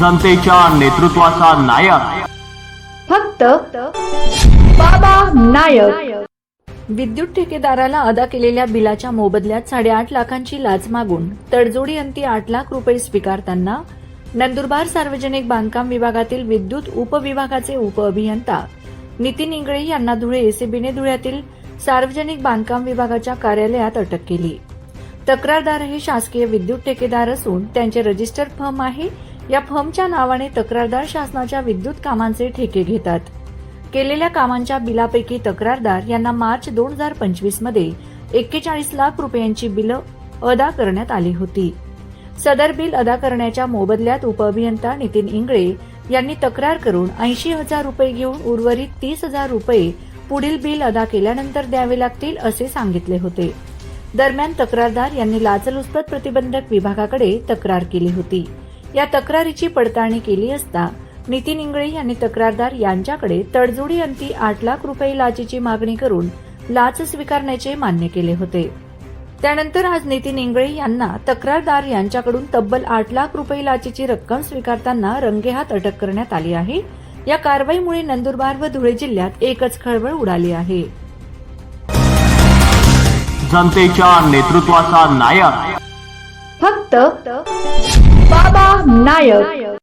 जनतेच्या नेतृत्वाचा नायक. फक्त बाबा नायक. विद्युत ठेकेदाराला अदा केलेल्या बिलाच्या मोबदल्यात साडेआठ लाखांची लाच मागून तडजोडी अंती आठ लाख रुपये स्वीकारताना नंदुरबार सार्वजनिक बांधकाम विभागातील विद्युत उपविभागाचे उपअभियंता नितीन इंगळे यांना धुळे एसीबीने धुळ्यातील सार्वजनिक बांधकाम विभागाच्या कार्यालयात अटक केली. तक्रारदार हे शासकीय विद्युत ठेकेदार असून त्यांचे रजिस्टर फर्म आहे या फर्मच्या नावाने तक्रारदार शासनाच्या विद्युत कामांचे ठेके घेतात. केलेल्या कामांच्या बिलापैकी तक्रारदार यांना मार्च दोन हजार पंचवीसमध्ये एक्केचाळीस लाख रुपयांची बिलं अदा करण्यात आली होती. सदर बिल अदा करण्याच्या मोबदल्यात उपअभियंता नितीन इंगळे यांनी तक्रार करून ऐंशी हजार रुपये घेऊन उर्वरित तीस हजार रुपये पुढील बिल अदा केल्यानंतर द्यावे लागतील असे सांगितले होते. दरम्यान तक्रारदार यांनी लाचलुचपत प्रतिबंधक विभागाकडे तक्रार केली होती. या तक्रारीची पडताळणी केली असता नितीन इंगळे यांनी तक्रारदार यांच्याकडे तडजोडी अंती आठ लाख रुपये लाचेची मागणी करून लाच स्वीकारण्याचे मान्य केले होते. त्यानंतर आज नितीन इंगळे यांना तक्रारदार यांच्याकडून तब्बल आठ लाख रुपये लाचेची रक्कम स्वीकारताना रंगेहात अटक करण्यात आली आहे. या कारवाईमुळे नंदुरबार व धुळे जिल्ह्यात एकच खळबळ उडाली आहे. जनतेच्या नेतृत्वाचा नायक फक्त बाबा नायक.